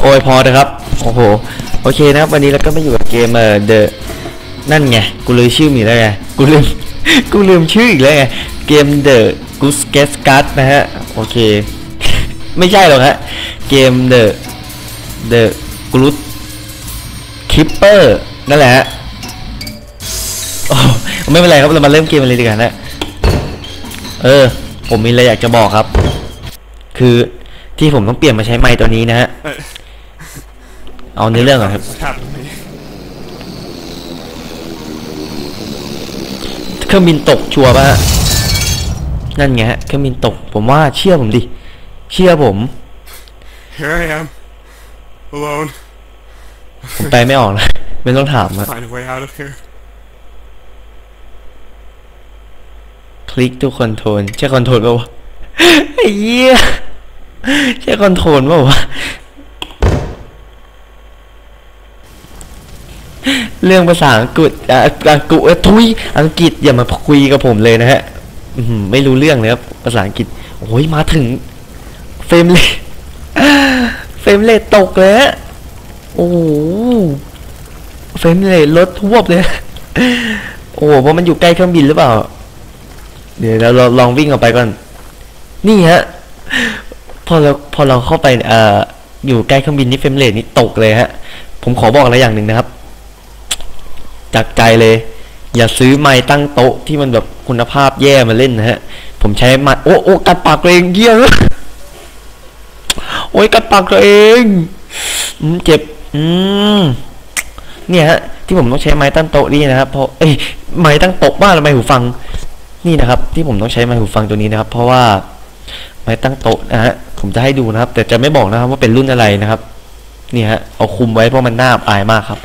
โอ้ยพอนะครับ โอ้โห โอเคนะครับ วันนี้เราก็มาอยู่กับเกมเอ่อ The นั่นไง กูลืมชื่อมีแล้วไง กูลืม กูลืมชื่ออีกแล้วไง เกม The Goose Get Card นะฮะ โอเค ไม่ใช่หรอกฮะ เกม The The Groot Keeper นั่นแหละฮะโอ้ไม่เป็นไรครับ เรามาเริ่มเกมเลยดีกว่านะ เออ ผมมีอะไรอยากจะบอกครับ คือที่ผมต้องเปลี่ยนมาใช้ไมค์ตัวนี้นะฮะ เอาในอเรื่องก่อนครับ What happened to me? เครื่องบินตกชัวร์ป่ะฮะนั่นไงฮะเครื่องบินตก ผมว่าเชื่อผมดิ เชื่อผม Here I am, alone. ผมไปไม่ออกนะไม่ต้องถามอะ Find a way out of here. คลิกทุกคอนโทรลใช่คอนโทรลป่าวะไอ้เหี้ยใช่คอนโทรลป่าวะ เรื่องภาษาอังกฤษอังกฤษเอ้ยทุยอังกฤษอย่ามาคุยกับผมเลยนะฮะไม่รู้เรื่องเลยครับภาษาอังกฤษโอ้ยมาถึงเฟรมเลทเฟรมเลทตกเลยฮะโอ้เฟรมเลทลดทวบเลยโอ้เพราะมันอยู่ใกล้เครื่องบินหรือเปล่า เดี๋ยวเราลองวิ่งออกไปก่อน นี่ฮะพอเราพอเราเข้าไปเอ่ออยู่ใกล้เครื่องบินนี่เฟรมเรทนี่ตกเลยฮะ ผมขอบอกอะไรอย่างหนึ่งนะครับ จากใจเลย อย่าซื้อไม้ตั้งโต๊ะที่มันแบบคุณภาพแย่มาเล่นนะฮะ ผมใช้ไม้โอ้โอ้กัดปากตัวเองเยี่ยเลยโอ้ยกัดปากตัวเองอเจ็บ อืมเนี่ยฮะที่ผมต้องใช้ไม้ตั้งโต๊ะนี่นะครับเพราะเอ้ยไม้ตั้งโต๊ะบ้านทำไมหูฟัง นี่นะครับ ที่ผมต้องใช้ไมค์หูฟังตัวนี้นะครับ เพราะว่าไม้ตั้งโต๊ะนะฮะผมจะให้ดูนะครับ แต่จะไม่บอกนะครับว่าเป็นรุ่นอะไรนะครับนี่ฮะเอาคุมไว้เพราะมันน่าอับอายมากครับ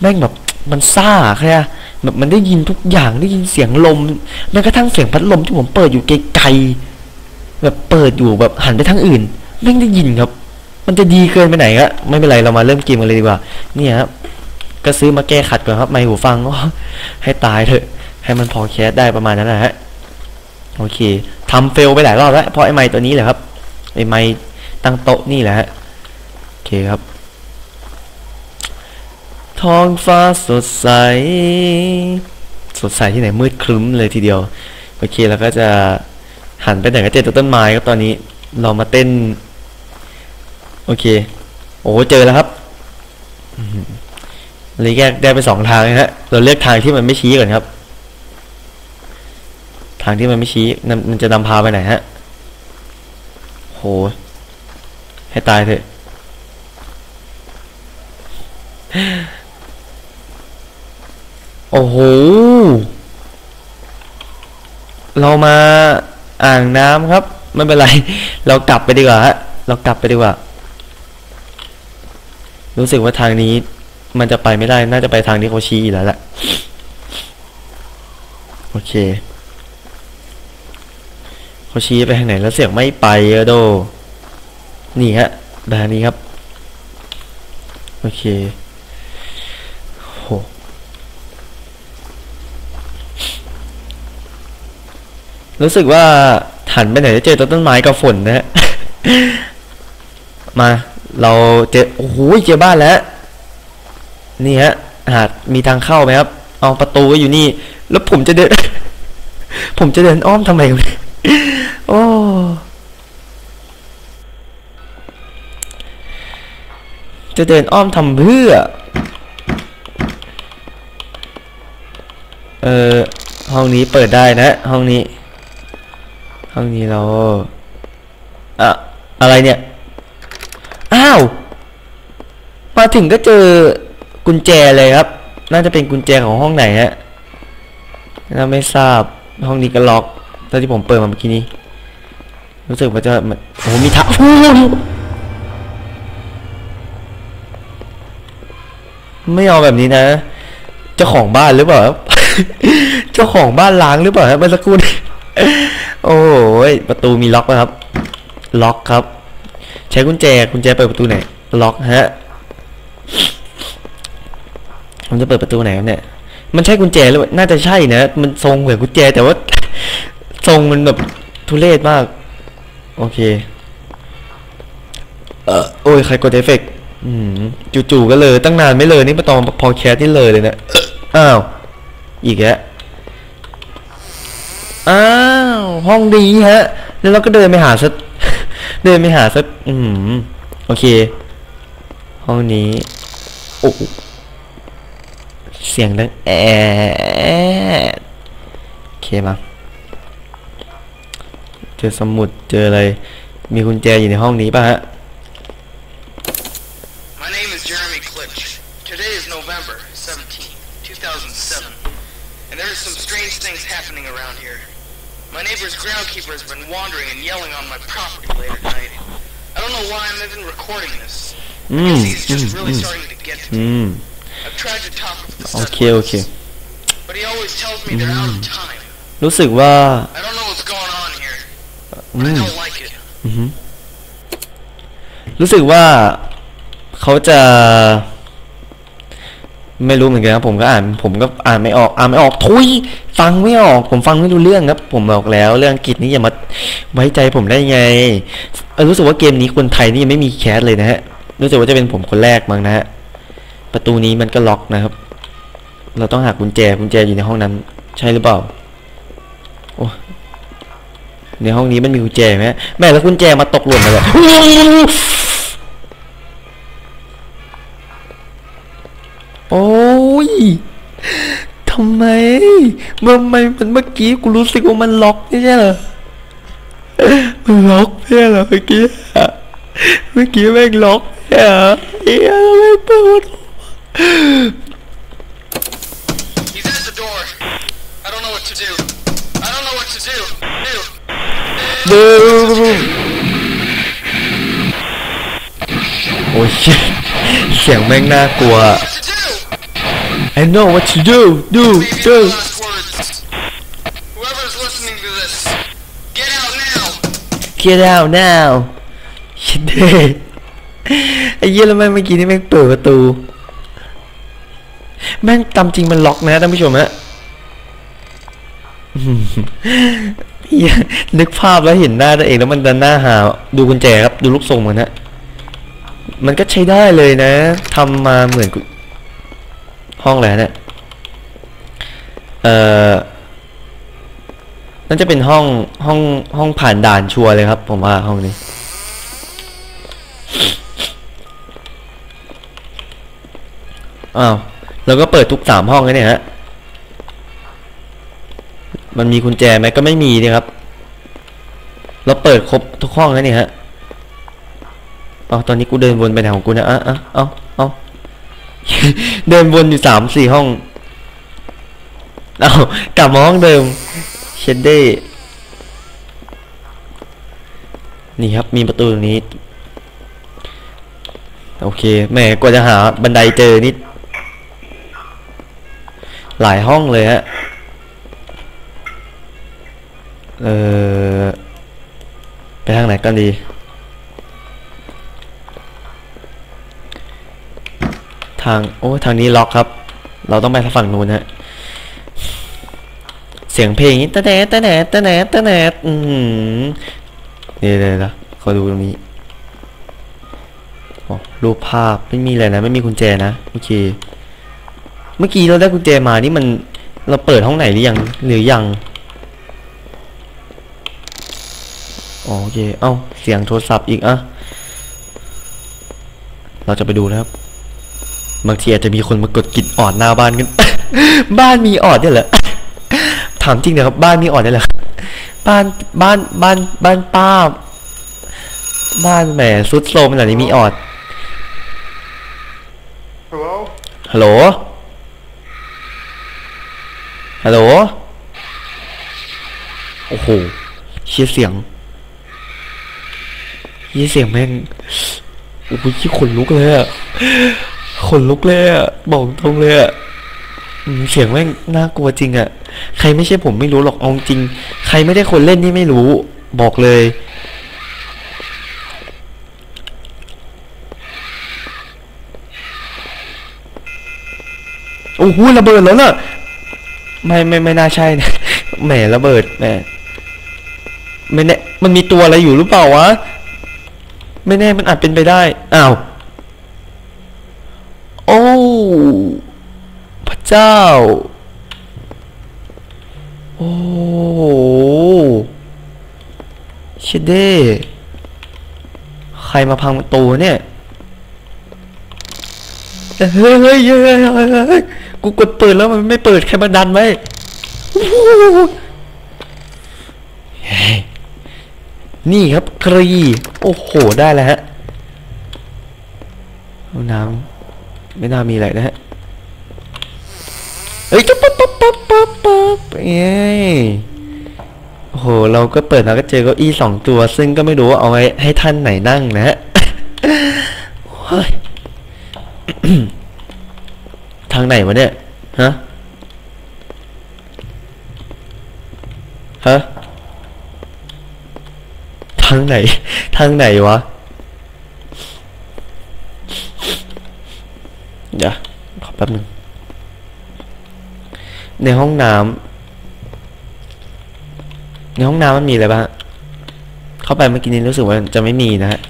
แม่งแบบ มันซ่าแค่แบบมันได้ยินทุกอย่างได้ยินเสียงลมแม้กระทั่งเสียงพัดลมที่ผมเปิดอยู่ไกลๆแบบเปิดอยู่แบบหันไปทางอื่นแม่ได้ยินครับ มันจะดีเกินไปไหนครับไม่เป็นไรเรามาเริ่มเกมกันเลยดีกว่า เนี่ยครับก็ซื้อมาแก้ขัดก่อนครับไมค์หูฟังก็ให้ตายเถอะ ให้มันพอแคสได้ประมาณนั้นนะฮะโอเคทำเฟลไปหลายรอบแล้วเพราะไอ้ไม้ตัวนี้แหละครับไอ้ไม้ตั้งโต๊ะนี่แหละฮะโอเคครับ ท้องฟ้าสดใส สดใสที่ไหนมืดครึ้มเลยทีเดียว โอเคแล้วก็จะหันไปไหนก็เจอต้นไม้ครับตอนนี้ เรามาเต้น โอเค โอ้เจอแล้วครับเลยแยกได้ไปสองทางนะฮะ เราเลือกทางที่มันไม่ชี้ก่อนครับ ทางที่มันไม่ชี้นั่นมันจะนำพาไปไหนฮะ โห ให้ตายเถอะ โอ้โห เรามาอ่างน้ำครับ ไม่เป็นไร เรากลับไปดีกว่าฮะ เรากลับไปดีกว่า รู้สึกว่าทางนี้ มันจะไปไม่ได้ น่าจะไปทางที่เขาชี้อีกแล้วแหละ โอเคเขาชี้ไปทางไหนแล้วเสียงไม่ไปอะโด นี่ฮะแบบนี้ครับ โอเคโห รู้สึกว่าหันไปไหนจะเจอต้นไม้กับฝนนะฮะ มาเราเจอโอ้โหเจอบ้านแล้ว นี่ฮะ หาดมีทางเข้าไหมครับ เอาประตูก็อยู่นี่ แล้วผมจะเดิน ผมจะเดินอ้อมทำไมวะเนี่โอ้จะเดินอ้อมทำเพื่อ เออห้องนี้เปิดได้นะ ห้องนี้ ห้องนี้เราอะอะไรเนี่ย อ้าว มาถึงก็เจอกุญแจเลยครับ น่าจะเป็นกุญแจของห้องไหนฮะน่าไม่ทราบห้องนี้ก็ล็อกตอนที่ผมเปิดมาเมื่อกี้นี้ รู้สึกว่าจะโอ้โหมีทางโอ้โหไม่เอาแบบนี้นะ เจ้าของบ้านหรือเปล่า เจ้าของบ้านล้างหรือเปล่าเมื่อสักครู่โอ้้ยประตูมีล็อกไหมครับ ล็อกครับ ใช้กุญแจกุญแจเปิดประตูไหน ล็อกฮะผมจะเปิดประตูไหนครับเนี่ย มันใช่กุญแจหรือเล่าน่าจะใช่นะ มันทรงเหมือนกุญแจแต่ว่าทรงมันแบบทุเรศมาก โอเค เออโอ้ยใครกดเอฟเฟกต์จู่ๆก็เลย ตั้งนานไม่เลยนี่มาตอนพอแคสที่เลยเลยเนะอ้าวอีกแล้วอ้าว ห้องดีฮะ แล้วเราก็เดินไปหาสักเดินไปหาสักอืมโอเค ห้องนี้โอ้เสียงดังแอดโอเคมาเจอสมุดเจออะไร มีกุญแจอยู่ในห้องนี้ป่ะฮะ My name is Jeremy Klitsch. Today is November 17, 2007, and there are some strange things happening around here. My neighbor's groundkeeper has been wandering and yelling on my property late at night. I don't know why I'm even recording this. อื I ม guess he's อืม just อื really ม starting to get to อื me. ม I've tried to talk with the โอ sun เคโอเค but he always tells me they're out of time. รู้สึกว่า I don't know what's going on here, อื but I ม don't like it. อือหือรู้สึกว่าเขาจะ ไม่รู้เหมือนกันครับผมก็อ่าน ผมก็อ่านไม่ออก อ่านไม่ออกทุยฟังไม่ออก ผมฟังไม่รู้เรื่องครับ ผมบอกแล้ว เรื่องอังกฤษนี่อย่ามาไว้ใจผมได้ไงรู้สึกว่าเกมนี้คนไทยนี่ยังไม่มีแคสเลยนะฮะรู้สึกว่าจะเป็นผมคนแรกมั้งนะฮะประตูนี้มันก็ล็อกนะครับ เราต้องหากุญแจกุญแจอยู่ในห้องนั้น ใช่หรือเปล่าโอ้ในห้องนี้มันมีกุญแจไหมแม่แล้วกุญแจมาตกหล่นมาเลย ทำไมเมื่อไม่มันเมื่อกี้กูรู้สึกว่ามันล็อกไม่ใช่เหรอมันล็อกไม่ใช่เหรอเมื่อกี้อะเมื่อกี้แม่งล็อกไม่ใช่เหรอเฮียไม่เปิด He's at the door. I don't know what to do. I don't know what to do. Do. ดูโอ้ยเสียงแม่งน่ากลัว What to do? I know what to do do Maybe the do last words. Whoever's listening to this, get out now. get out now ชิดเด้ไอ้เหี้ยแล้วแม่งเมื่อกี้นี่แม่งเปิดประตู แม่งตามจริงมันล็อกนะท่านผู้ชมฮะอืมเหี้ยนึกภาพแล้วเห็นหน้าตัวเองแล้วมันดันหน้าหา ดูกุญแจครับ ดูลูกทรงมันนะ มันก็ใช้ได้เลยนะทำมาเหมือนกุ ห้องอะไรเนี่ยเอ่อน่าจะเป็นห้องห้องห้องผ่านด่านชัวร์เลยครับ ผมว่าห้องนี้ อ้าวเราก็เปิดทุกสามห้องเลยเนี่ยฮะ มันมีกุญแจไหมก็ไม่มีนี่ครับ เราเปิดครบทุกห้องแล้วเนี่ยฮะ เอาตอนนี้กูเดินวนไปไหนของกูเนี่ยอะอะเอา เดินวนอยู่สามสี่ห้อง เอากลับมาห้องเดิม เชดเด้ นี่ครับมีประตูตรงนี้ โอเคแม่กว่าจะหาบันไดเจอนี่หลายห้องเลยฮะ เออไปทางไหนกันดี ทางโอ้ทางนี้ล็อกครับ เราต้องไปทางฝั่งนู้นฮะเสียงเพลงนี้ตะแหนตะแหนตะแหนตะแหนอืมเดี๋ยวเดี๋ยนะขอดูตรงนี้รูปภาพไม่มีอะไรนะ ไม่มีกุญแจนะโอเค เมื่อกี้เราได้กุญแจมานี่มันเราเปิดห้องไหนหรือยังหรือยังอ๋อโอเค เอ้า เสียงโทรศัพท์อีกอะ เราจะไปดูนะครับ บางทีอาจจะมีคนมากดกลิ่นออดหน้าบ้านกัน บ้านมีออดด้วยเหรอถามจริงนะครับบ้านมีออดได้วยเหรอบ้านบ้านบ้านบ้านป้า บ้านแหมซุดโซมขนาดนี้มีออด Hello? ฮัลโหลฮัลโหลโอ้โหเชียเสียงเชียเสียงแม่งโอ้โหที่ขนลุกเลยอะ ขนลุกเลยอะบอกตรงเลยอะเสียงแม่งน่ากลัวจริงอะใครไม่ใช่ผมไม่รู้หรอกเอาจริง ใครไม่ได้คนเล่นนี่ไม่รู้ บอกเลย โอ้โหระเบิดแล้วเน่ะไม่ไม่ไม่น่าใช่นะแหมระเบิดแหมไม่แน่มันมีตัวอะไรอยู่หรือเปล่าวะ ไม่แน่มันอาจเป็นไปได้อ้าว เจ้า โอ้โหเชดเด้ใครมาพังประตูเนี่ยเฮ้ยเฮ้ยเฮ้ยกูกดเปิดแล้วมันไม่เปิดใครมาดันไหเฮ้ยนี่ครับครีโอ้โห ได้แล้วฮะห้องน้ำไม่น่ามีอะไรนะฮะ ฮ้ยปั๊บปั๊บปั๊บปั๊บปั๊บปั๊บเอ้ยโอ้โหเราก็เปิดแล้วก็เจอเก้าอี้สองตัว ซึ่งก็ไม่รู้ว่าเอาไว้ให้ท่านไหนนั่งนะฮะโอ้ยทางไหนวะเนี่ยฮะฮะทางไหน ทางไหนวะเดี๋ยวขอแป๊บนึง ในห้องน้ำในห้องน้ำมันมีอะไรบ้างเข้าไปเมื่อกี้นี้รู้สึกว่าจะไม่มีนะฮะ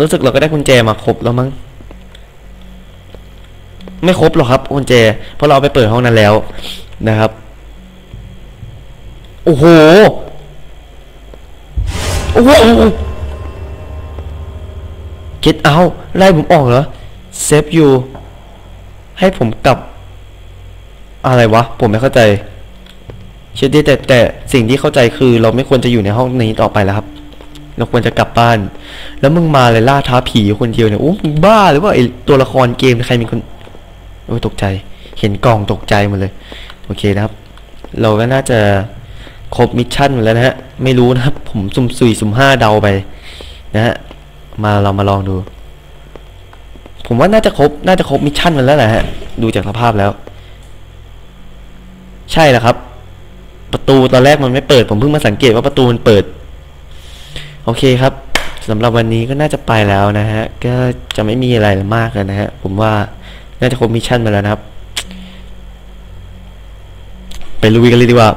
รู้สึกเราก็ได้กุญแจมาครบแล้วมั้งไม่ครบหรอกครับกุญแจเพราะเราเอาไปเปิดห้องนั้นแล้วนะครับโอ้โหโอ้โหคิดเอาไล่ผมออกเหรอเซฟอยู่ให้ผมกลับ อะไรวะ ผมไม่เข้าใจเชื่อที่แต่แต่สิ่งที่เข้าใจคือเราไม่ควรจะอยู่ในห้องนี้ต่อไปแล้วครับ เราควรจะกลับบ้าน แล้วมึงมาเลยล่าท้าผีคนเดียวเนี่ยโอ้มึงบ้าหรือว่าไอตัวละครเกมใครมีคนโอ้ตกใจ เห็นกล่องตกใจหมดเลย โอเคนะครับ เราก็น่าจะครบมิชชั่นหมดแล้วนะฮะ ไม่รู้นะครับ ผมสุ่มสี่สุ่มห้าเดาไป นะฮะ มาเรามาลองดู ผมว่าน่าจะครบ น่าจะครบมิชชั่นมันแล้วแหละฮะ ดูจากสภาพแล้ว ใช่แล้วครับ ประตูตอนแรกมันไม่เปิด ผมเพิ่งมาสังเกตว่าประตูมันเปิด โอเคครับสำหรับวันนี้ก็น่าจะไปแล้วนะฮะ ก็จะไม่มีอะไรมากแล้วนะฮะ ผมว่าน่าจะครบมิชชั่นมาแล้วนะครับ ไปลุยกันเลยดีกว่า